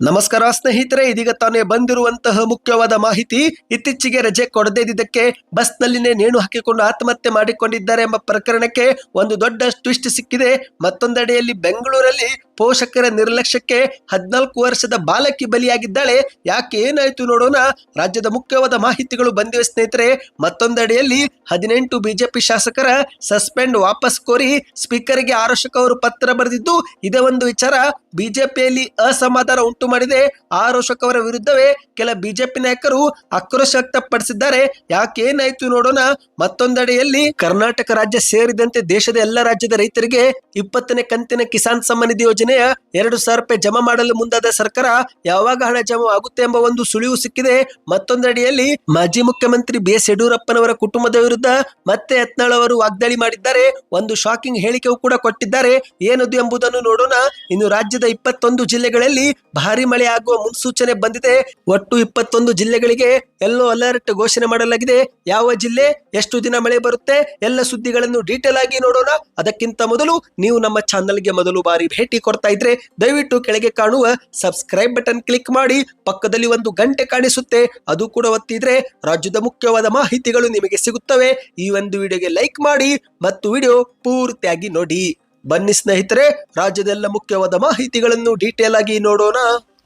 ನಮಸ್ಕಾರ ಸ್ನೇಹಿತರೆ, ಇದೀಗ ತಾನೇ ಬಂದಿರುವಂತಹ ಮುಖ್ಯವಾದ ಮಾಹಿತಿ. ಇತ್ತೀಚೆಗೆ ರಜೆ ಕೊಡದೇ ಬಸ್ ನಲ್ಲಿನೇ ನೇಣು ಹಾಕಿಕೊಂಡು ಆತ್ಮಹತ್ಯೆ ಮಾಡಿಕೊಂಡಿದ್ದಾರೆ ಎಂಬ ಪ್ರಕರಣಕ್ಕೆ ಒಂದು ದೊಡ್ಡ ಟ್ವಿಸ್ಟ್ ಸಿಕ್ಕಿದೆ. ಮತ್ತೊಂದೆಡೆಯಲ್ಲಿ ಬೆಂಗಳೂರಲ್ಲಿ ಪೋಷಕರ ನಿರ್ಲಕ್ಷ್ಯಕ್ಕೆ ಹದಿನಾಲ್ಕು ವರ್ಷದ ಬಾಲಕಿ ಬಲಿಯಾಗಿದ್ದಾಳೆ. ಯಾಕೆ ಏನಾಯ್ತು ನೋಡೋಣ. ರಾಜ್ಯದ ಮುಖ್ಯವಾದ ಮಾಹಿತಿಗಳು ಬಂದಿವೆ ಸ್ನೇಹಿತರೆ. ಮತ್ತೊಂದಡಿಯಲ್ಲಿ ಹದಿನೆಂಟು ಬಿಜೆಪಿ ಶಾಸಕರ ಸಸ್ಪೆಂಡ್ ವಾಪಸ್ ಕೋರಿ ಸ್ಪೀಕರ್ಗೆ ಆರೋಶಕ ಅವರು ಪತ್ರ ಬರೆದಿದ್ದು, ಇದೇ ಒಂದು ವಿಚಾರ ಬಿಜೆಪಿಯಲ್ಲಿ ಅಸಮಾಧಾನ ಉಂಟು ಮಾಡಿದೆ. ಆರೋಷಕ ಅವರ ವಿರುದ್ಧವೇ ಕೆಲ ಬಿಜೆಪಿ ನಾಯಕರು ಆಕ್ರೋಶ ವ್ಯಕ್ತಪಡಿಸಿದ್ದಾರೆ. ಯಾಕೆ ಏನಾಯ್ತು ನೋಡೋಣ. ಮತ್ತೊಂದೆಡೆಯಲ್ಲಿ ಕರ್ನಾಟಕ ರಾಜ್ಯ ಸೇರಿದಂತೆ ದೇಶದ ಎಲ್ಲ ರಾಜ್ಯದ ರೈತರಿಗೆ ಇಪ್ಪತ್ತನೇ ಕಂತಿನ ಕಿಸಾನ್ ಸಮ್ಮಾನ್ ನಿಧಿ ಯೋಜನೆಯ ಎರಡು ಸಾವಿರ ರೂಪಾಯಿ ಜಮಾ ಮಾಡಲು ಮುಂದಾದ ಸರ್ಕಾರ ಯಾವಾಗ ಹಣ ಜಮಾ ಆಗುತ್ತೆ ಎಂಬ ಒಂದು ಸುಳಿವು ಸಿಕ್ಕಿದೆ. ಮತ್ತೊಂದಡಿಯಲ್ಲಿ ಮಾಜಿ ಮುಖ್ಯಮಂತ್ರಿ ಬಿ ಎಸ್ ಯಡಿಯೂರಪ್ಪನವರ ಕುಟುಂಬದ ವಿರುದ್ಧ ಮತ್ತೆ ಯತ್ನಾಳ್ ಅವರು ವಾಗ್ದಾಳಿ ಮಾಡಿದ್ದಾರೆ. ಒಂದು ಶಾಕಿಂಗ್ ಹೇಳಿಕೆಯೂ ಕೂಡ ಕೊಟ್ಟಿದ್ದಾರೆ. ಏನದು ಎಂಬುದನ್ನು ನೋಡೋಣ. ಇನ್ನು ರಾಜ್ಯದ ಇಪ್ಪತ್ತೊಂದು ಜಿಲ್ಲೆಗಳಲ್ಲಿ ಭಾರಿ ಮಳೆ ಆಗುವ ಮುನ್ಸೂಚನೆ ಬಂದಿದೆ. ಒಟ್ಟು ಇಪ್ಪತ್ತೊಂದು ಜಿಲ್ಲೆಗಳಿಗೆ ಎಲ್ಲೋ ಅಲರ್ಟ್ ಘೋಷಣೆ ಮಾಡಲಾಗಿದೆ. ಯಾವ ಜಿಲ್ಲೆ, ಎಷ್ಟು ದಿನ ಮಳೆ ಬರುತ್ತೆ, ಎಲ್ಲ ಸುದ್ದಿಗಳನ್ನು ಡೀಟೇಲ್ ಆಗಿ ನೋಡೋಣ. ಅದಕ್ಕಿಂತ ಮೊದಲು ನೀವು ನಮ್ಮ ಚಾನಲ್ಗೆ ಮೊದಲು ಬಾರಿ ಭೇಟಿ ಕೊಡ್ತಾ ಇದ್ರೆ ದಯವಿಟ್ಟು ಕೆಳಗೆ ಕಾಣುವ ಸಬ್ಸ್ಕ್ರೈಬ್ ಬಟನ್ ಕ್ಲಿಕ್ ಮಾಡಿ ಪಕ್ಕದಲ್ಲಿ ಒಂದು ಗಂಟೆ ಕಾಣಿಸುತ್ತೆ. ಅದು ಕೂಡ ಒತ್ತಿದ್ರೆ ರಾಜ್ಯದ ಮುಖ್ಯವಾದ ಮಾಹಿತಿಗಳು ನಿಮಗೆ ಸಿಗುತ್ತವೆ. ಈ ಒಂದು ವಿಡಿಯೋಗೆ ಲೈಕ್ ಮಾಡಿ ಮತ್ತು ವಿಡಿಯೋ ಪೂರ್ತಿಯಾಗಿ ನೋಡಿ. ಬನ್ನಿ ಸ್ನೇಹಿತರೆ, ರಾಜ್ಯದೆಲ್ಲ ಮುಖ್ಯವಾದ ಮಾಹಿತಿಗಳನ್ನು ಡೀಟೇಲ್ ಆಗಿ ನೋಡೋಣ.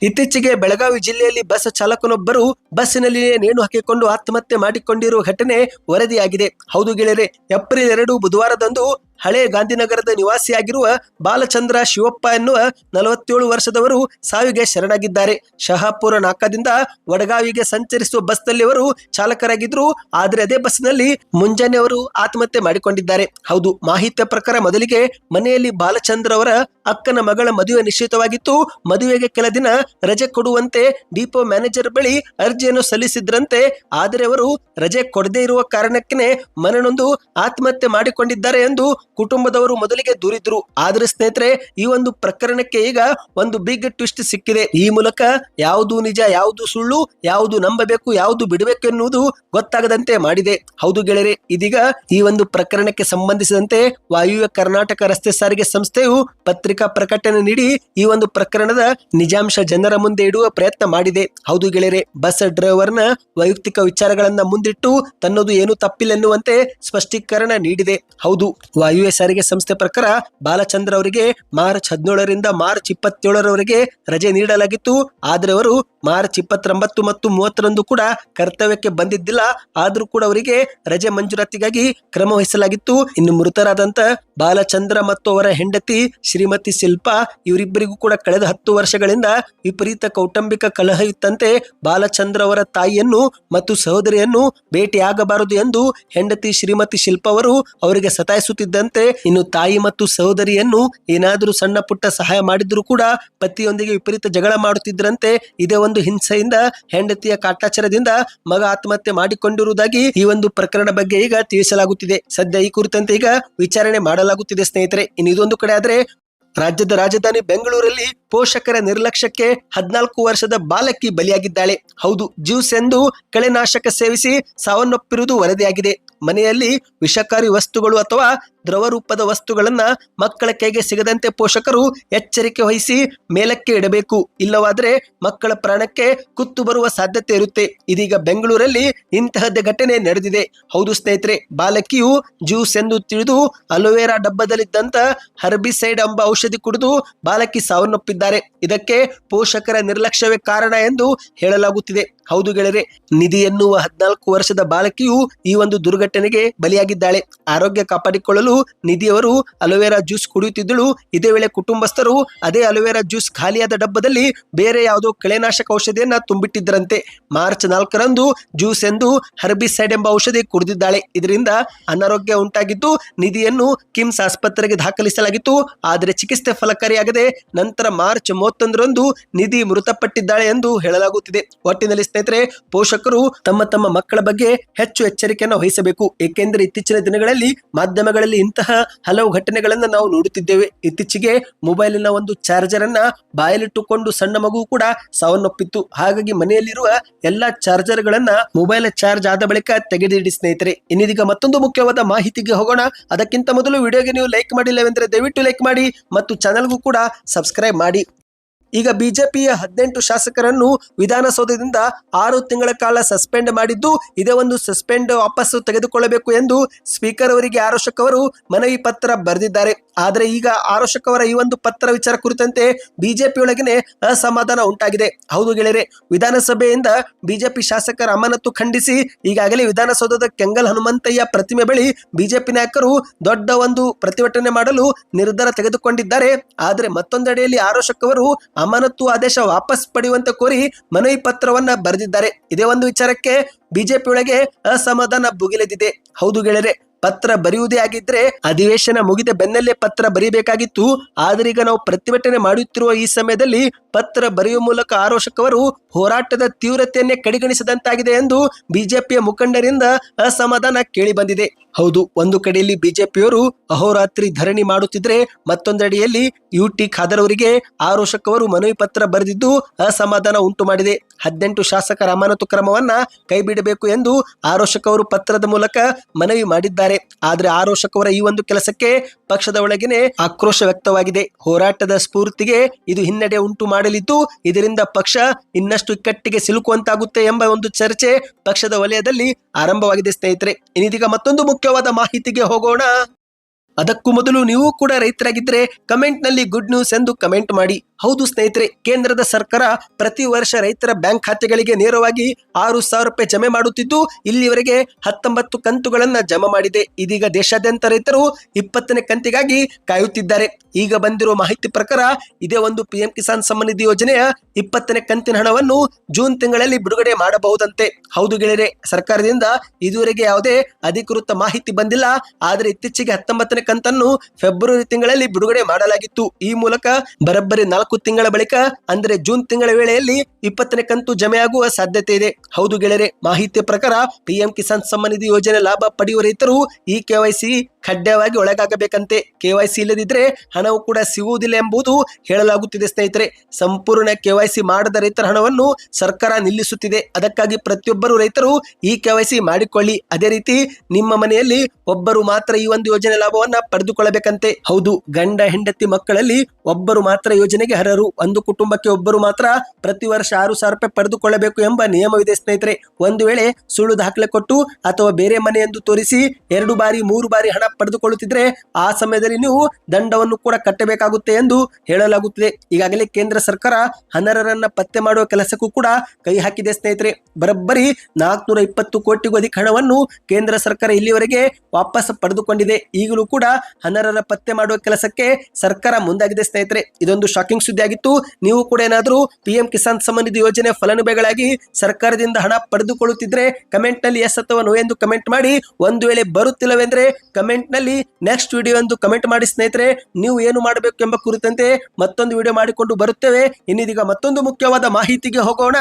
ಇತ್ತೀಚೆಗೆ ಬೆಳಗಾವಿ ಜಿಲ್ಲೆಯಲ್ಲಿ ಬಸ್ ಚಾಲಕನೊಬ್ಬರು ಬಸ್ಸಿನಲ್ಲಿ ನೇಣು ಹಾಕಿಕೊಂಡು ಆತ್ಮಹತ್ಯೆ ಮಾಡಿಕೊಂಡಿರುವ ಘಟನೆ ವರದಿಯಾಗಿದೆ. ಹೌದು ಗೆಳೆಯರೆ, ಏಪ್ರಿಲ್ ಎರಡು ಬುಧವಾರದಂದು ಹಳೆ ಗಾಂಧಿನಗರದ ನಿವಾಸಿಯಾಗಿರುವ ಬಾಲಚಂದ್ರ ಶಿವಪ್ಪ ಎನ್ನುವ ನಲವತ್ತೇಳು ವರ್ಷದವರು ಸಾವಿಗೆ ಶರಣಾಗಿದ್ದಾರೆ. ಶಹಾಪುರ ನಾಕದಿಂದ ವಡಗಾವಿಗೆ ಸಂಚರಿಸುವ ಬಸ್ನಲ್ಲಿ ಅವರು ಚಾಲಕರಾಗಿದ್ರು ಆದರೆ ಅದೇ ಬಸ್ನಲ್ಲಿ ಮುಂಜಾನೆ ಅವರು ಆತ್ಮಹತ್ಯೆ ಮಾಡಿಕೊಂಡಿದ್ದಾರೆ. ಹೌದು, ಮಾಹಿತಿಯ ಪ್ರಕಾರ ಮೊದಲಿಗೆ ಮನೆಯಲ್ಲಿ ಬಾಲಚಂದ್ರ ಅವರ ಅಕ್ಕನ ಮಗಳ ಮದುವೆ ನಿಶ್ಚಿತವಾಗಿತ್ತು. ಮದುವೆಗೆ ಕೆಲ ದಿನ ರಜೆ ಕೊಡುವಂತೆ ಡಿಪೋ ಮ್ಯಾನೇಜರ್ ಬಳಿ ಅರ್ಜಿಯನ್ನು ಸಲ್ಲಿಸಿದ್ರಂತೆ. ಆದರೆ ಅವರು ರಜೆ ಕೊಡದೇ ಇರುವ ಕಾರಣಕ್ಕೆ ಮನನೊಂದು ಆತ್ಮಹತ್ಯೆ ಮಾಡಿಕೊಂಡಿದ್ದಾರೆ ಎಂದು ಕುಟುಂಬದವರು ಮೊದಲಿಗೆ ದೂರಿದ್ರು. ಆದ್ರೆ ಸ್ನೇಹಿತರೆ, ಈ ಒಂದು ಪ್ರಕರಣಕ್ಕೆ ಈಗ ಒಂದು ಬಿಗ್ ಟ್ವಿಸ್ಟ್ ಸಿಕ್ಕಿದೆ. ಈ ಮೂಲಕ ಯಾವುದು ನಿಜ, ಯಾವುದು ಸುಳ್ಳು, ಯಾವುದು ನಂಬಬೇಕು, ಯಾವುದು ಬಿಡಬೇಕು ಎನ್ನುವುದು ಗೊತ್ತಾಗದಂತೆ ಮಾಡಿದೆ. ಹೌದು ಗೆಳೆಯರೆ, ಇದೀಗ ಈ ಒಂದು ಪ್ರಕರಣಕ್ಕೆ ಸಂಬಂಧಿಸಿದಂತೆ ವಾಯುವ್ಯ ಕರ್ನಾಟಕ ರಸ್ತೆ ಸಾರಿಗೆ ಸಂಸ್ಥೆಯು ಪತ್ರಿಕಾ ಪ್ರಕಟಣೆ ನೀಡಿ ಈ ಒಂದು ಪ್ರಕರಣದ ನಿಜಾಂಶ ಜನರ ಮುಂದೆ ಇಡುವ ಪ್ರಯತ್ನ ಮಾಡಿದೆ. ಹೌದು ಗೆಳೆಯರೆ, ಬಸ್ ಡ್ರೈವರ್ನ ವೈಯಕ್ತಿಕ ವಿಚಾರಗಳನ್ನ ಮುಂದಿಟ್ಟು ತನ್ನದು ಏನು ತಪ್ಪಿಲ್ಲ ಎನ್ನುವಂತೆ ಸ್ಪಷ್ಟೀಕರಣ ನೀಡಿದೆ. ಹೌದು ವಾಯುವ್ಯ ಸಾರಿಗೆ ಸಂಸ್ಥೆ ಪ್ರಕಾರ ಬಾಲಚಂದ್ರ ಅವರಿಗೆ ಮಾರ್ಚ್ ಹದಿನೇಳರಿಂದ ಮಾರ್ಚ್ ಇಪ್ಪತ್ತೇಳರವರೆಗೆ ರಜೆ ನೀಡಲಾಗಿತ್ತು. ಆದರೆ ಅವರು ಮಾರ್ಚ್ ಇಪ್ಪತ್ತೊಂಬತ್ತು ಮತ್ತು ಮೂವತ್ತರಂದು ಕೂಡ ಕರ್ತವ್ಯಕ್ಕೆ ಬಂದಿದ್ದಿಲ್ಲ. ಆದರೂ ಕೂಡ ಅವರಿಗೆ ರಜೆ ಮಂಜೂರಾತಿಗಾಗಿ ಕ್ರಮ ವಹಿಸಲಾಗಿತ್ತು. ಇನ್ನು ಮೃತರಾದಂತ ಬಾಲಚಂದ್ರ ಮತ್ತು ಅವರ ಹೆಂಡತಿ ಶ್ರೀಮತಿ ಶಿಲ್ಪಾ ಇವರಿಬ್ಬರಿಗೂ ಕೂಡ ಕಳೆದ ಹತ್ತು ವರ್ಷಗಳಿಂದ ವಿಪರೀತ ಕೌಟುಂಬಿಕ ಕಲಹ ಇತ್ತಂತೆ. ಬಾಲಚಂದ್ರ ಅವರ ತಾಯಿಯನ್ನು ಮತ್ತು ಸಹೋದರಿಯನ್ನು ಭೇಟಿಯಾಗಬಾರದು ಎಂದು ಹೆಂಡತಿ ಶ್ರೀಮತಿ ಶಿಲ್ಪ ಅವರು ಅವರಿಗೆ ಸತಾಯಿಸುತ್ತಿದ್ದಂತೆ. ಇನ್ನು ತಾಯಿ ಮತ್ತು ಸಹೋದರಿಯನ್ನು ಏನಾದರೂ ಸಣ್ಣ ಪುಟ್ಟ ಸಹಾಯ ಮಾಡಿದ್ರು ಕೂಡ ಪತಿಯೊಂದಿಗೆ ವಿಪರೀತ ಜಗಳ ಮಾಡುತ್ತಿದ್ದರಂತೆ. ಇದೇ ಒಂದು ಹಿಂಸೆಯಿಂದ ಹೆಂಡತಿಯ ಕಾಟಾಚಾರದಿಂದ ಮಗ ಆತ್ಮಹತ್ಯೆ ಮಾಡಿಕೊಂಡಿರುವುದಾಗಿ ಈ ಒಂದು ಪ್ರಕರಣ ಬಗ್ಗೆ ಈಗ ತಿಳಿಸಲಾಗುತ್ತಿದೆ. ಸದ್ಯ ಈ ಕುರಿತಂತೆ ಈಗ ವಿಚಾರಣೆ ಮಾಡಲಾಗುತ್ತಿದೆ ಸ್ನೇಹಿತರೆ. ಇನ್ನು ಇದೊಂದು ಕಡೆ ಆದರೆ ರಾಜ್ಯದ ರಾಜಧಾನಿ ಬೆಂಗಳೂರಲ್ಲಿ ಪೋಷಕರ ನಿರ್ಲಕ್ಷ್ಯಕ್ಕೆ ಹದಿನಾಲ್ಕು ವರ್ಷದ ಬಾಲಕಿ ಬಲಿಯಾಗಿದ್ದಾಳೆ. ಹೌದು, ಜ್ಯೂಸ್ ಎಂದು ಕಳೆನಾಶಕ ಸೇವಿಸಿ ಸಾವನ್ನಪ್ಪಿರುವುದು ವರದಿಯಾಗಿದೆ. ಮನೆಯಲ್ಲಿ ವಿಷಕಾರಿ ವಸ್ತುಗಳು ಅಥವಾ ದ್ರವ ರೂಪದ ವಸ್ತುಗಳನ್ನ ಮಕ್ಕಳ ಕೈಗೆ ಸಿಗದಂತೆ ಪೋಷಕರು ಎಚ್ಚರಿಕೆ ವಹಿಸಿ ಮೇಲಕ್ಕೆ ಇಡಬೇಕು. ಇಲ್ಲವಾದ್ರೆ ಮಕ್ಕಳ ಪ್ರಾಣಕ್ಕೆ ಕುತ್ತು ಬರುವ ಸಾಧ್ಯತೆ ಇರುತ್ತೆ. ಇದೀಗ ಬೆಂಗಳೂರಲ್ಲಿ ಇಂತಹದ್ದೇ ಘಟನೆ ನಡೆದಿದೆ. ಹೌದು ಸ್ನೇಹಿತರೆ, ಬಾಲಕಿಯು ಜ್ಯೂಸ್ ಎಂದು ತಿಳಿದು ಅಲೋವೆರಾ ಡಬ್ಬದಲ್ಲಿದ್ದಂತ ಹರ್ಬಿಸೈಡ್ ಎಂಬ ಔಷಧಿ ಕುಡಿದು ಬಾಲಕಿ ಸಾವನ್ನಪ್ಪಿದ್ದಾರೆ. ಇದಕ್ಕೆ ಪೋಷಕರ ನಿರ್ಲಕ್ಷ್ಯವೇ ಕಾರಣ ಎಂದು ಹೇಳಲಾಗುತ್ತಿದೆ. ಹೌದು ಗೆಳೆಯರೆ, ನಿಧಿ ಎನ್ನುವ ಹದಿನಾಲ್ಕು ವರ್ಷದ ಬಾಲಕಿಯು ಈ ಒಂದು ದುರ್ಘಟನೆಗೆ ಬಲಿಯಾಗಿದ್ದಾಳೆ. ಆರೋಗ್ಯ ಕಾಪಾಡಿಕೊಳ್ಳಲು ನಿಧಿಯವರು ಅಲೋವೆರಾ ಜ್ಯೂಸ್ ಕುಡಿಯುತ್ತಿದ್ದಳು. ಇದೇ ವೇಳೆ ಕುಟುಂಬಸ್ಥರು ಅದೇ ಅಲೋವೆರಾ ಜ್ಯೂಸ್ ಖಾಲಿಯಾದ ಡಬ್ಬದಲ್ಲಿ ಬೇರೆ ಯಾವುದೋ ಕಳೆನಾಶಕ ಔಷಧಿಯನ್ನ ತುಂಬಿಟ್ಟಿದ್ದರಂತೆ. ಮಾರ್ಚ್ ನಾಲ್ಕರಂದು ಜ್ಯೂಸ್ ಎಂದು ಹರ್ಬಿಸೈಡ್ ಎಂಬ ಔಷಧಿ ಕುಡಿದಿದ್ದಾಳೆ. ಇದರಿಂದ ಅನಾರೋಗ್ಯ ಉಂಟಾಗಿದ್ದು ನಿಧಿಯನ್ನು ಕಿಮ್ಸ್ ಆಸ್ಪತ್ರೆಗೆ ದಾಖಲಿಸಲಾಗಿತ್ತು. ಆದರೆ ಚಿಕಿತ್ಸೆ ಫಲಕಾರಿಯಾಗದೆ ನಂತರ ಮಾರ್ಚ್ ಮೂವತ್ತೊಂದರಂದು ನಿಧಿ ಮೃತಪಟ್ಟಿದ್ದಾಳೆ ಎಂದು ಹೇಳಲಾಗುತ್ತಿದೆ. ಒಟ್ಟಿನಲ್ಲಿ ಸ್ನೇಹಿತರೆ, ಪೋಷಕರು ತಮ್ಮ ತಮ್ಮ ಮಕ್ಕಳ ಬಗ್ಗೆ ಹೆಚ್ಚು ಎಚ್ಚರಿಕೆಯನ್ನು ವಹಿಸಬೇಕು. ಏಕೆಂದರೆ ಇತ್ತೀಚಿನ ದಿನಗಳಲ್ಲಿ ಮಾಧ್ಯಮಗಳಲ್ಲಿ ಇಂತಹ ಹಲವು ಘಟನೆಗಳನ್ನು ನಾವು ನೋಡುತ್ತಿದ್ದೇವೆ. ಇತ್ತೀಚೆಗೆ ಮೊಬೈಲಿನ ಒಂದು ಚಾರ್ಜರ್ ಅನ್ನ ಬಾಯಲ್ಲಿಟ್ಟುಕೊಂಡು ಸಣ್ಣ ಮಗು ಕೂಡ ಸಾವನ್ನಪ್ಪಿತ್ತು. ಹಾಗಾಗಿ ಮನೆಯಲ್ಲಿರುವ ಎಲ್ಲಾ ಚಾರ್ಜರ್ ಗಳನ್ನ ಮೊಬೈಲ್ ಚಾರ್ಜ್ ಆದ ಬಳಿಕ ತೆಗೆದಿಡಿ ಸ್ನೇಹಿತರೆ. ಇನ್ನಿದೀಗ ಮತ್ತೊಂದು ಮುಖ್ಯವಾದ ಮಾಹಿತಿಗೆ ಹೋಗೋಣ. ಅದಕ್ಕಿಂತ ಮೊದಲು ವಿಡಿಯೋಗೆ ನೀವು ಲೈಕ್ ಮಾಡಿಲ್ಲವೆಂದ್ರೆ ದಯವಿಟ್ಟು ಲೈಕ್ ಮಾಡಿ ಮತ್ತು ಚಾನಲ್ಗೂ ಕೂಡ ಸಬ್ಸ್ಕ್ರೈಬ್ ಮಾಡಿ. ಈಗ ಬಿಜೆಪಿಯ ಹದಿನೆಂಟು ಶಾಸಕರನ್ನು ವಿಧಾನಸೌಧದಿಂದ ಆರು ತಿಂಗಳ ಕಾಲ ಸಸ್ಪೆಂಡ್ ಮಾಡಿದ್ದು, ಇದೇ ಒಂದು ಸಸ್ಪೆಂಡ್ ವಾಪಸ್ಸು ತೆಗೆದುಕೊಳ್ಳಬೇಕು ಎಂದು ಸ್ಪೀಕರ್ ಅವರಿಗೆ ಆರೋಶಕ್ ಅವರು ಮನವಿ ಪತ್ರ ಬರೆದಿದ್ದಾರೆ. ಆದರೆ ಈಗ ಆರೋಶಕ್ ಅವರ ಈ ಒಂದು ಪತ್ರ ವಿಚಾರ ಕುರಿತಂತೆ ಬಿಜೆಪಿ ಒಳಗಿನ ಅಸಮಾಧಾನ ಉಂಟಾಗಿದೆ. ಹೌದು ಗೆಳೆಯರೆ, ವಿಧಾನಸಭೆಯಿಂದ ಬಿಜೆಪಿ ಶಾಸಕರ ಅಮಾನತು ಖಂಡಿಸಿ ಈಗಾಗಲೇ ವಿಧಾನಸೌಧದ ಕೆಂಗಲ್ ಹನುಮಂತಯ್ಯ ಪ್ರತಿಮೆ ಬಳಿ ಬಿಜೆಪಿ ನಾಯಕರು ದೊಡ್ಡ ಒಂದು ಪ್ರತಿಭಟನೆ ಮಾಡಲು ನಿರ್ಧಾರ ತೆಗೆದುಕೊಂಡಿದ್ದಾರೆ. ಆದರೆ ಮತ್ತೊಂದೆಡೆಯಲ್ಲಿ ಆರೋಶಕ್ ಅವರು ಅಮಾನತು ಆದೇಶ ವಾಪಸ್ ಪಡೆಯುವಂತೆ ಕೋರಿ ಮನವಿ ಪತ್ರವನ್ನ ಬರೆದಿದ್ದಾರೆ. ಇದೇ ಒಂದು ವಿಚಾರಕ್ಕೆ ಬಿಜೆಪಿ ಒಳಗೆ ಅಸಮಾಧಾನ ಭುಗಿಲೆದಿದೆ. ಹೌದು ಗೆಳೆಯರೆ, ಪತ್ರ ಬರೆಯುವುದೇ ಆಗಿದ್ರೆ ಅಧಿವೇಶನ ಮುಗಿದ ಬೆನ್ನಲ್ಲೇ ಪತ್ರ ಬರೀಬೇಕಾಗಿತ್ತು. ಆದ್ರೆ ಈಗ ನಾವು ಪ್ರತಿಭಟನೆ ಮಾಡುತ್ತಿರುವ ಈ ಸಮಯದಲ್ಲಿ ಪತ್ರ ಬರೆಯುವ ಮೂಲಕ ಆರೋಷಕವರು ಹೋರಾಟದ ತೀವ್ರತೆಯನ್ನೇ ಕಡೆಗಣಿಸಿದಂತಾಗಿದೆ ಎಂದು ಬಿಜೆಪಿಯ ಮುಖಂಡರಿಂದ ಅಸಮಾಧಾನ ಕೇಳಿ ಬಂದಿದೆ ಹೌದು, ಒಂದು ಕಡೆಯಲ್ಲಿ ಬಿಜೆಪಿಯವರು ಅಹೋರಾತ್ರಿ ಧರಣಿ ಮಾಡುತ್ತಿದ್ರೆ ಮತ್ತೊಂದೆಡೆಯಲ್ಲಿ ಯುಟಿ ಖಾದರ್ ಅವರು ಮನವಿ ಪತ್ರ ಬರೆದಿದ್ದು ಅಸಮಾಧಾನ ಉಂಟು ಮಾಡಿದೆ. ಹದಿನೆಂಟು ಶಾಸಕರ ಅಮಾನತು ಕ್ರಮವನ್ನ ಕೈಬಿಡಬೇಕು ಎಂದು ಆರೋಶಕ್ ಅವರು ಪತ್ರದ ಮೂಲಕ ಮನವಿ ಮಾಡಿದ್ದಾರೆ. ಆದ್ರೆ ಆರೋಶಕ್ ಅವರ ಈ ಒಂದು ಕೆಲಸಕ್ಕೆ ಪಕ್ಷದ ಒಳಗಿನೇ ಆಕ್ರೋಶ ವ್ಯಕ್ತವಾಗಿದೆ. ಹೋರಾಟದ ಸ್ಫೂರ್ತಿಗೆ ಇದು ಹಿನ್ನಡೆ ಉಂಟು ಮಾಡಲಿದ್ದು ಇದರಿಂದ ಪಕ್ಷ ಇನ್ನಷ್ಟು ಇಕ್ಕಟ್ಟಿಗೆ ಸಿಲುಕುವಂತಾಗುತ್ತೆ ಎಂಬ ಒಂದು ಚರ್ಚೆ ಪಕ್ಷದ ವಲಯದಲ್ಲಿ ಆರಂಭವಾಗಿದೆ ಸ್ನೇಹಿತರೆ. ಇನ್ನಿದೀಗ ಮತ್ತೊಂದು ಮುಖ್ಯವಾದ ಮಾಹಿತಿಗೆ ಹೋಗೋಣ. ಅದಕ್ಕೂ ಮೊದಲು ನೀವು ಕೂಡ ರೈತರಾಗಿದ್ದರೆ ಕಮೆಂಟ್ನಲ್ಲಿ ಗುಡ್ ನ್ಯೂಸ್ ಎಂದು ಕಮೆಂಟ್ ಮಾಡಿ. ಹೌದು ಸ್ನೇಹಿತರೆ, ಕೇಂದ್ರದ ಸರ್ಕಾರ ಪ್ರತಿ ವರ್ಷ ರೈತರ ಬ್ಯಾಂಕ್ ಖಾತೆಗಳಿಗೆ ನೇರವಾಗಿ ಆರು ಸಾವಿರ ರೂಪಾಯಿ ಜಮೆ ಮಾಡುತ್ತಿದ್ದು, ಇಲ್ಲಿವರೆಗೆ ಹತ್ತೊಂಬತ್ತು ಕಂತುಗಳನ್ನ ಜಮಾ ಮಾಡಿದೆ. ಇದೀಗ ದೇಶಾದ್ಯಂತ ರೈತರು ಇಪ್ಪತ್ತನೇ ಕಂತಿಗಾಗಿ ಕಾಯುತ್ತಿದ್ದಾರೆ. ಈಗ ಬಂದಿರುವ ಮಾಹಿತಿ ಪ್ರಕಾರ ಇದೇ ಒಂದು ಪಿಎಂ ಕಿಸಾನ್ ಸಮ್ಮಾನ್ ನಿಧಿ ಯೋಜನೆಯ ಇಪ್ಪತ್ತನೇ ಕಂತಿನ ಹಣವನ್ನು ಜೂನ್ ತಿಂಗಳಲ್ಲಿ ಬಿಡುಗಡೆ ಮಾಡಬಹುದಂತೆ. ಹೌದು ಗೆಳೆಯರೆ, ಸರ್ಕಾರದಿಂದ ಇದುವರೆಗೆ ಯಾವುದೇ ಅಧಿಕೃತ ಮಾಹಿತಿ ಬಂದಿಲ್ಲ. ಆದರೆ ಇತ್ತೀಚೆಗೆ ಹತ್ತೊಂಬತ್ತನೇ ಕಂತನ್ನು ಫೆಬ್ರವರಿ ತಿಂಗಳಲ್ಲಿ ಬಿಡುಗಡೆ ಮಾಡಲಾಗಿತ್ತು. ಈ ಮೂಲಕ ಬರಬ್ಬರಿ ನಾಲ್ಕು ತಿಂಗಳ ಬಳಿಕ, ಅಂದರೆ ಜೂನ್ ತಿಂಗಳ ವೇಳೆಯಲ್ಲಿ ಇಪ್ಪತ್ತನೇ ಕಂತು ಜಮೆಯಾಗುವ ಸಾಧ್ಯತೆ ಇದೆ. ಹೌದು ಗೆಳೆಯರೆ, ಮಾಹಿತಿಯ ಪ್ರಕಾರ ಪಿಎಂ ಕಿಸಾನ್ ಸಮ್ಮಾನ ನಿಧಿ ಯೋಜನೆ ಲಾಭ ಪಡೆಯುವ ರೈತರು ಈ ಕೆವೈಸಿ ಕಡ್ಡಾಯವಾಗಿ ಒಳಗಾಗಬೇಕಂತೆ ಕೆವೈಸಿ ಇಲ್ಲದಿದ್ರೆ ಹಣವು ಕೂಡ ಸಿಗುವುದಿಲ್ಲ ಎಂಬುದು ಹೇಳಲಾಗುತ್ತಿದೆ ಸ್ನೇಹಿತರೆ. ಸಂಪೂರ್ಣ ಕೆವೈಸಿ ಮಾಡದ ರೈತರ ಹಣವನ್ನು ಸರ್ಕಾರ ನಿಲ್ಲಿಸುತ್ತಿದೆ. ಅದಕ್ಕಾಗಿ ಪ್ರತಿಯೊಬ್ಬರು ರೈತರು ಈ ಕೆವೈಸಿ ಮಾಡಿಕೊಳ್ಳಿ. ಅದೇ ರೀತಿ ನಿಮ್ಮ ಮನೆಯಲ್ಲಿ ಒಬ್ಬರು ಮಾತ್ರ ಈ ಒಂದು ಯೋಜನೆ ಲಾಭವನ್ನ ಪಡೆದುಕೊಳ್ಳಬೇಕಂತೆ. ಹೌದು, ಗಂಡ, ಹೆಂಡತಿ ಮಕ್ಕಳಲ್ಲಿ ಒಬ್ಬರು ಮಾತ್ರ ಯೋಜನೆಗೆ ಹರರು ಒಂದು ಕುಟುಂಬಕ್ಕೆ ಒಬ್ಬರು ಮಾತ್ರ ಪ್ರತಿ ವರ್ಷ ಆರು ಸಾವಿರ ರೂಪಾಯಿ ಪಡೆದುಕೊಳ್ಳಬೇಕು ಎಂಬ ನಿಯಮವಿದೆ ಸ್ನೇಹಿತರೆ. ಒಂದು ವೇಳೆ ಸುಳ್ಳು ದಾಖಲೆ ಕೊಟ್ಟು ಅಥವಾ ಬೇರೆ ಮನೆ ಎಂದು ತೋರಿಸಿ ಎರಡು ಬಾರಿ, ಮೂರು ಬಾರಿ ಹಣ ಪಡೆದುಕೊಳ್ಳುತ್ತಿದ್ರೆ ಆ ಸಮಯದಲ್ಲಿ ನೀವು ದಂಡವನ್ನು ಕೂಡ ಕಟ್ಟಬೇಕಾಗುತ್ತೆ ಎಂದು ಹೇಳಲಾಗುತ್ತಿದೆ. ಈಗಾಗಲೇ ಕೇಂದ್ರ ಸರ್ಕಾರ ಅನರ್ಹರನ್ನ ಪತ್ತೆ ಮಾಡುವ ಕೆಲಸಕ್ಕೂ ಕೂಡ ಕೈ ಹಾಕಿದೆ ಸ್ನೇಹಿತರೆ. ಬರೋಬ್ಬರಿ ನಾಲ್ಕುನೂರ ಇಪ್ಪತ್ತು ಕೋಟಿಗೂ ಅಧಿಕ ಹಣವನ್ನು ಕೇಂದ್ರ ಸರ್ಕಾರ ಇಲ್ಲಿವರೆಗೆ ವಾಪಸ್ ಪಡೆದುಕೊಂಡಿದೆ. ಈಗಲೂ ಕೂಡ ಅನರ್ಹರ ಪತ್ತೆ ಮಾಡುವ ಕೆಲಸಕ್ಕೆ ಸರ್ಕಾರ ಮುಂದಾಗಿದೆ ಸ್ನೇಹಿತರೆ. ಇದೊಂದು ಶಾಕಿಂಗ್ ಸುದ್ದಿ ಆಗಿತ್ತು ನೀವು ಕೂಡ ಏನಾದರೂ ಪಿಎಂ ಕಿಸಾನ್ ಸಂಬಂಧಿತ ಯೋಜನೆ ಫಲಾನುಭವಿಗಳಾಗಿ ಸರ್ಕಾರದಿಂದ ಹಣ ಪಡೆದುಕೊಳ್ಳುತ್ತಿದ್ರೆ ಕಮೆಂಟ್ನಲ್ಲಿ ಎಸ್ ಅಥವಾ ನೋ ಎಂದು ಕಮೆಂಟ್ ಮಾಡಿ. ಒಂದು ವೇಳೆ ಬರುತ್ತಿಲ್ಲವೆಂದ್ರೆ ಕಮೆಂಟ್ ನಲ್ಲಿ ನೆಕ್ಸ್ಟ್ ವಿಡಿಯೋ ಎಂದು ಕಮೆಂಟ್ ಮಾಡಿ ಸ್ನೇಹಿತರೆ, ನೀವು ಏನು ಮಾಡಬೇಕು ಎಂಬ ಕುರಿತಂತೆ ಮತ್ತೊಂದು ವಿಡಿಯೋ ಮಾಡಿಕೊಂಡು ಬರುತ್ತೇವೆ. ಇನ್ನಿದೀಗ ಮತ್ತೊಂದು ಮುಖ್ಯವಾದ ಮಾಹಿತಿಗೆ ಹೋಗೋಣ.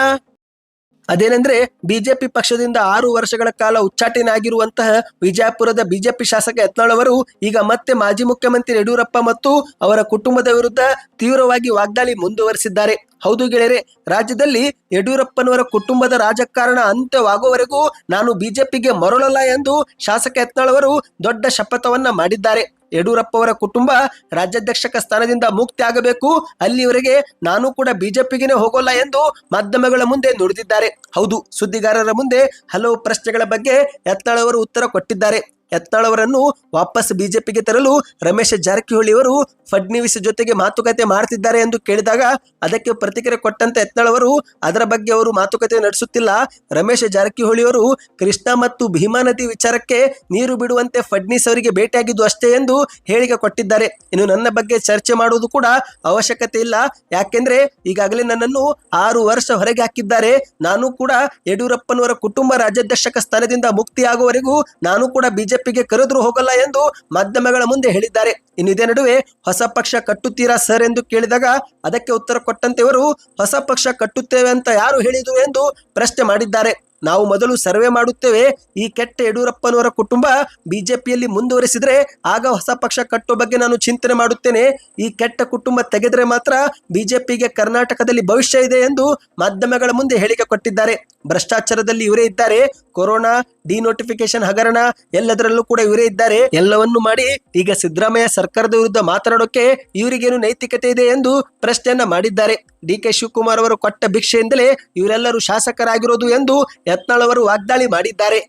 ಅದೇನೆಂದ್ರೆ ಬಿಜೆಪಿ ಪಕ್ಷದಿಂದ ಆರು ವರ್ಷಗಳ ಕಾಲ ಉಚ್ಚಾಟನೆ ಆಗಿರುವಂತಹ ವಿಜಯಪುರದ ಬಿಜೆಪಿ ಶಾಸಕ ಯತ್ನಾಳ್ ಅವರು ಈಗ ಮತ್ತೆ ಮಾಜಿ ಮುಖ್ಯಮಂತ್ರಿ ಯಡಿಯೂರಪ್ಪ ಮತ್ತು ಅವರ ಕುಟುಂಬದ ವಿರುದ್ಧ ತೀವ್ರವಾಗಿ ವಾಗ್ದಾಳಿ ಮುಂದುವರಿಸಿದ್ದಾರೆ. ಹೌದು ಗೆಳೆಯರೆ, ರಾಜ್ಯದಲ್ಲಿ ಯಡಿಯೂರಪ್ಪನವರ ಕುಟುಂಬದ ರಾಜಕಾರಣ ಅಂತ್ಯವಾಗುವವರೆಗೂ ನಾನು ಬಿಜೆಪಿಗೆ ಮರಳಲ್ಲ ಎಂದು ಶಾಸಕ ಯತ್ನಾಳ್ ಅವರು ದೊಡ್ಡ ಶಪಥವನ್ನ ಮಾಡಿದ್ದಾರೆ. ಯಡಿಯೂರಪ್ಪ ಅವರ ಕುಟುಂಬ ರಾಜ್ಯಾಧ್ಯಕ್ಷಕ ಸ್ಥಾನದಿಂದ ಮುಕ್ತಿ ಆಗಬೇಕು ಅಲ್ಲಿವರೆಗೆ ನಾನು ಕೂಡ ಬಿಜೆಪಿಗೆ ಹೋಗೋಲ್ಲ ಎಂದು ಮಾಧ್ಯಮಗಳ ಮುಂದೆ ನುಡಿದಿದ್ದಾರೆ. ಹೌದು, ಸುದ್ದಿಗಾರರ ಮುಂದೆ ಹಲವು ಪ್ರಶ್ನೆಗಳ ಬಗ್ಗೆ ಎತ್ತಳವರು ಉತ್ತರ ಕೊಟ್ಟಿದ್ದಾರೆ. ಯತ್ನಾಳ್ ಅವರನ್ನು ವಾಪಸ್ ಬಿಜೆಪಿಗೆ ತರಲು ರಮೇಶ್ ಜಾರಕಿಹೊಳಿ ಅವರು ಫಡ್ನವೀಸ್ ಜೊತೆಗೆ ಮಾತುಕತೆ ಮಾಡ್ತಿದ್ದಾರೆ ಎಂದು ಕೇಳಿದಾಗ ಅದಕ್ಕೆ ಪ್ರತಿಕ್ರಿಯೆ ಕೊಟ್ಟಂತ ಎತ್ತಾಳವರು, ಅದರ ಬಗ್ಗೆ ಅವರು ಮಾತುಕತೆ ನಡೆಸುತ್ತಿಲ್ಲ. ರಮೇಶ್ ಜಾರಕಿಹೊಳಿ ಅವರು ಕೃಷ್ಣ ಮತ್ತು ಭೀಮಾ ನದಿ ವಿಚಾರಕ್ಕೆ ನೀರು ಬಿಡುವಂತೆ ಫಡ್ನೀಸ್ ಅವರಿಗೆ ಭೇಟಿಯಾಗಿದ್ದು ಅಷ್ಟೇ ಎಂದು ಹೇಳಿಕೆ ಕೊಟ್ಟಿದ್ದಾರೆ. ಇನ್ನು ನನ್ನ ಬಗ್ಗೆ ಚರ್ಚೆ ಮಾಡುವುದು ಕೂಡ ಅವಶ್ಯಕತೆ ಇಲ್ಲ. ಯಾಕೆಂದ್ರೆ ಈಗಾಗಲೇ ನನ್ನನ್ನು ಆರು ವರ್ಷ ಹೊರಗೆ ಹಾಕಿದ್ದಾರೆ. ನಾನು ಕೂಡ ಯಡಿಯೂರಪ್ಪನವರ ಕುಟುಂಬ ರಾಜ್ಯಾಧ್ಯಕ್ಷಕ ಸ್ಥಾನದಿಂದ ಮುಕ್ತಿಯಾಗುವವರೆಗೂ ನಾನು ಕೂಡ ಬಿಜೆಪಿಗೆ ಕರೆದ್ರು ಹೋಗಲ್ಲ ಎಂದು ಮಾಧ್ಯಮಗಳ ಮುಂದೆ ಹೇಳಿದ್ದಾರೆ. ಇನ್ನು ಇದೇ ನಡುವೆ ಹೊಸ ಪಕ್ಷ ಕಟ್ಟುತ್ತೀರಾ ಸರ್ ಎಂದು ಕೇಳಿದಾಗ ಅದಕ್ಕೆ ಉತ್ತರ ಕೊಟ್ಟಂತೆ ಇವರು ಹೊಸ ಪಕ್ಷ ಕಟ್ಟುತ್ತೇವೆ ಅಂತ ಯಾರು ಹೇಳಿದರು ಎಂದು ಪ್ರಶ್ನೆ ಮಾಡಿದ್ದಾರೆ. ನಾವು ಮೊದಲು ಸರ್ವೆ ಮಾಡುತ್ತೇವೆ. ಈ ಕೆಟ್ಟ ಯಡಿಯೂರಪ್ಪನವರ ಕುಟುಂಬ ಬಿಜೆಪಿಯಲ್ಲಿ ಮುಂದುವರೆಸಿದರೆ ಆಗ ಹೊಸ ಪಕ್ಷ ಕಟ್ಟುವ ಬಗ್ಗೆ ನಾನು ಚಿಂತನೆ ಮಾಡುತ್ತೇನೆ. ಈ ಕೆಟ್ಟ ಕುಟುಂಬ ತೆಗೆದರೆ ಮಾತ್ರ ಬಿಜೆಪಿಗೆ ಕರ್ನಾಟಕದಲ್ಲಿ ಭವಿಷ್ಯ ಇದೆ ಎಂದು ಮಾಧ್ಯಮಗಳ ಮುಂದೆ ಹೇಳಿಕೆ ಕೊಟ್ಟಿದ್ದಾರೆ. ಭ್ರಷ್ಟಾಚಾರದಲ್ಲಿ ಇವರೇ ಇದ್ದಾರೆ. ಕೊರೋನಾ ಡಿನೋಟಿಫಿಕೇಶನ್ ಹಗರಣ ಎಲ್ಲದರಲ್ಲೂ ಕೂಡ ಇವರೇ ಇದ್ದಾರೆ. ಎಲ್ಲವನ್ನು ಮಾಡಿ ಈಗ ಸಿದ್ದರಾಮಯ್ಯ ಸರ್ಕಾರದ ವಿರುದ್ಧ ಮಾತನಾಡೋಕೆ ಇವರಿಗೇನು ನೈತಿಕತೆ ಇದೆ ಎಂದು ಪ್ರಶ್ನೆಯನ್ನ ಮಾಡಿದ್ದಾರೆ. ಡಿ ಕೆ ಶಿವಕುಮಾರ್ ಅವರು ಕೊಟ್ಟ ಭಿಕ್ಷೆಯಿಂದಲೇ ಇವರೆಲ್ಲರೂ ಶಾಸಕರಾಗಿರೋದು ಎಂದು ಯತ್ನಾಳ್ ಅವರು ವಾಗ್ದಾಳಿ ಮಾಡಿದ್ದಾರೆ.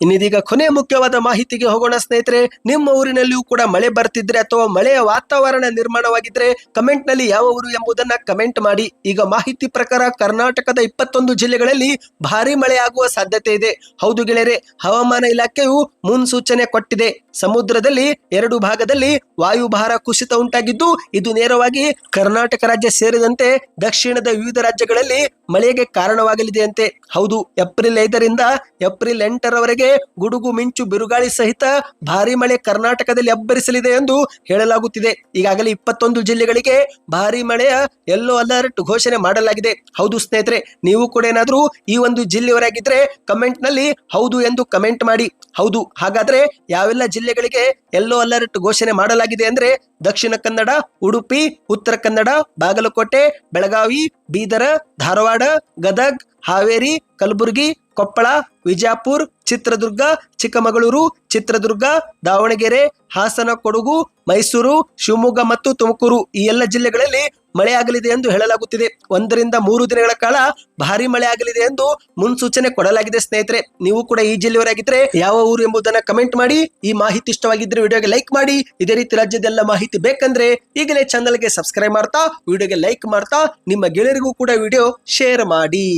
ಇನ್ನಿದೀಗ ಕೊನೆ ಮುಖ್ಯವಾದ ಮಾಹಿತಿಗೆ ಹೋಗೋಣ ಸ್ನೇಹಿತರೆ, ನಿಮ್ಮ ಊರಿನಲ್ಲಿಯೂ ಕೂಡ ಮಳೆ ಬರ್ತಿದ್ರೆ ಅಥವಾ ಮಳೆಯ ವಾತಾವರಣ ನಿರ್ಮಾಣವಾಗಿದ್ರೆ ಕಮೆಂಟ್ನಲ್ಲಿ ಯಾವ ಊರು ಎಂಬುದನ್ನ ಕಮೆಂಟ್ ಮಾಡಿ. ಈಗ ಮಾಹಿತಿ ಪ್ರಕಾರ ಕರ್ನಾಟಕದ ಇಪ್ಪತ್ತೊಂದು ಜಿಲ್ಲೆಗಳಲ್ಲಿ ಭಾರಿ ಮಳೆ ಆಗುವ ಸಾಧ್ಯತೆ ಇದೆ. ಹೌದು ಗೆಳೆಯರೆ, ಹವಾಮಾನ ಇಲಾಖೆಯು ಮುನ್ಸೂಚನೆ ಕೊಟ್ಟಿದೆ. ಸಮುದ್ರದಲ್ಲಿ ಎರಡು ಭಾಗದಲ್ಲಿ ವಾಯುಭಾರ ಕುಸಿತ ಉಂಟಾಗಿದ್ದು, ಇದು ನೇರವಾಗಿ ಕರ್ನಾಟಕ ರಾಜ್ಯ ಸೇರಿದಂತೆ ದಕ್ಷಿಣದ ವಿವಿಧ ರಾಜ್ಯಗಳಲ್ಲಿ ಮಳೆಗೆ ಕಾರಣವಾಗಲಿದೆ ಅಂತೆ. ಹೌದು, ಏಪ್ರಿಲ್ ಐದರಿಂದ ಏಪ್ರಿಲ್ ಎಂಟರವರೆಗೆ ಗುಡುಗು ಮಿಂಚು ಬಿರುಗಾಳಿ ಸಹಿತ ಭಾರಿ ಮಳೆ ಕರ್ನಾಟಕದಲ್ಲಿ ಅಬ್ಬರಿಸಲಿದೆ ಎಂದು ಹೇಳಲಾಗುತ್ತಿದೆ. ಈಗಾಗಲೇ ಇಪ್ಪತ್ತೊಂದು ಜಿಲ್ಲೆಗಳಿಗೆ ಭಾರಿ ಮಳೆಯ ಯೆಲ್ಲೋ ಅಲರ್ಟ್ ಘೋಷಣೆ ಮಾಡಲಾಗಿದೆ. ಹೌದು ಸ್ನೇಹಿತರೆ, ನೀವು ಕೂಡ ಏನಾದರೂ ಈ ಒಂದು ಜಿಲ್ಲೆಯವರಾಗಿದ್ರೆ ಕಮೆಂಟ್ನಲ್ಲಿ ಹೌದು ಎಂದು ಕಮೆಂಟ್ ಮಾಡಿ. ಹೌದು, ಹಾಗಾದ್ರೆ ಯಾವೆಲ್ಲ ಜಿಲ್ಲೆಗಳಿಗೆ ಯೆಲ್ಲೋ ಅಲರ್ಟ್ ಘೋಷಣೆ ಮಾಡಲಾಗಿದೆ ಅಂದ್ರೆ ದಕ್ಷಿಣ ಕನ್ನಡ, ಉಡುಪಿ, ಉತ್ತರ ಕನ್ನಡ, ಬಾಗಲಕೋಟೆ, ಬೆಳಗಾವಿ, ಬೀದರ, ಧಾರವಾಡ, ಗದಗ್, ಹಾವೇರಿ, ಕಲಬುರಗಿ ಕೊಪ್ಪಳ ವಿಜಯಪುರ ಚಿತ್ರದುರ್ಗ, ಚಿಕ್ಕಮಗಳೂರು, ಚಿತ್ರದುರ್ಗ, ದಾವಣಗೆರೆ, ಹಾಸನ, ಕೊಡಗು, ಮೈಸೂರು, ಶಿವಮೊಗ್ಗ ಮತ್ತು ತುಮಕೂರು ಈ ಎಲ್ಲ ಜಿಲ್ಲೆಗಳಲ್ಲಿ ಮಳೆಯಾಗಲಿದೆ ಎಂದು ಹೇಳಲಾಗುತ್ತಿದೆ. ಒಂದರಿಂದ ಮೂರು ದಿನಗಳ ಕಾಲ ಭಾರಿ ಮಳೆ ಆಗಲಿದೆ ಎಂದು ಮುನ್ಸೂಚನೆ ಕೊಡಲಾಗಿದೆ ಸ್ನೇಹಿತರೆ. ನೀವು ಕೂಡ ಈ ಜಿಲ್ಲೆಯವರಾಗಿದ್ರೆ ಯಾವ ಊರು ಎಂಬುದನ್ನು ಕಮೆಂಟ್ ಮಾಡಿ, ಈ ಮಾಹಿತಿ ಇಷ್ಟವಾಗಿದ್ರೆ ವಿಡಿಯೋಗೆ ಲೈಕ್ ಮಾಡಿ, ಇದೇ ರೀತಿ ರಾಜ್ಯದೆಲ್ಲ ಮಾಹಿತಿ ಬೇಕಂದ್ರೆ ಈಗಲೇ ಚಾನಲ್ಗೆ ಸಬ್ಸ್ಕ್ರೈಬ್ ಮಾಡ್ತಾ, ವಿಡಿಯೋಗೆ ಲೈಕ್ ಮಾಡ್ತಾ, ನಿಮ್ಮ ಗೆಳೆಯರಿಗೂ ಕೂಡ ವಿಡಿಯೋ ಶೇರ್ ಮಾಡಿ.